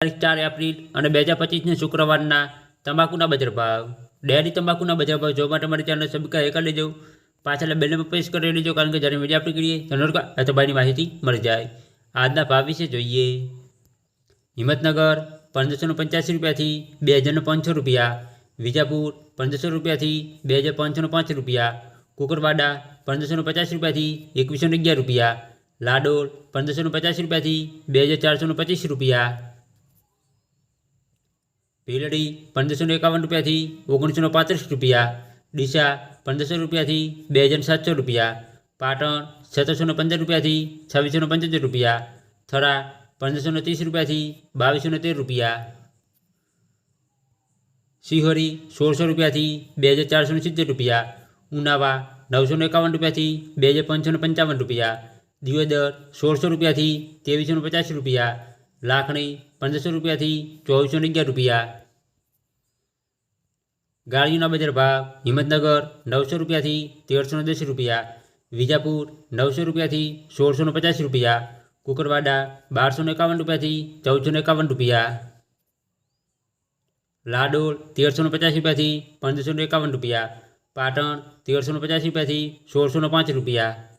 તારીખ ચાર એપ્રિલ અને બે હજાર પચીસને શુક્રવારના તમાકુના બજાર ભાવ ડેરી તમાકુના બજાર ભાવ જોવા માટે મારી ચેનલ સબસ્ક્રાઈબ કરી લેજો પાછળ બેલને પ્રેસ કરી લેજો, કારણ કે જ્યારે મીડિયા આપણે કરીએ તો ભાઈની માહિતી મળી જાય. આજના ભાવ વિશે જોઈએ. હિંમતનગર પંદરસો પંચ્યાસી રૂપિયાથી બે હજારનો પાંચસો રૂપિયા. વિજાપુર પંદરસો રૂપિયાથી બે હજાર પાંચસો પાંચ રૂપિયા. કુકરવાડા પંદરસો પચાસ રૂપિયાથી એકવીસો અગિયાર રૂપિયા. લાડોલ પંદરસો પચાસ રૂપિયાથી બે હજાર ચારસો પચીસ રૂપિયા. ભીલડી પંદરસો એકાવન રૂપિયાથી ઓગણીસો પાંત્રીસ રૂપિયા, ડીસા પંદરસો રૂપિયાથી બે હજાર સાતસો રૂપિયા, પાટણ સત્તરસો પંદર રૂપિયાથી છવ્વીસો પંચોતેર રૂપિયા, થરા પંદરસો ત્રીસ રૂપિયાથી બાવીસો તેર રૂપિયા, શિહોરી સોળસો રૂપિયાથી બે હજાર ચારસો સિત્તેર રૂપિયા, ઉનાવા નવસો એકાવન રૂપિયાથી બે હજાર પાંચસો પંચાવન રૂપિયા, દિયોદર સોળસો રૂપિયાથી ત્રેવીસો પચાસ રૂપિયા લાખણી પંદરસો રૂપિયાથી ચોવીસો અગિયાર રૂપિયા. ગાળીઓના બજાર ભાવ હિંમતનગર નવસો રૂપિયાથી તેરસો દસ રૂપિયા. વિજાપુર નવસો રૂપિયાથી સોળસો પચાસ રૂપિયા. કુકરવાડા બારસો એકાવન રૂપિયાથી ચૌદસો એકાવન રૂપિયા. લાડોળ તેરસો પચાસ રૂપિયાથી પંદરસો એકાવન રૂપિયા. પાટણ તેરસો પચાસ રૂપિયાથી સોળસો પાંચ રૂપિયા.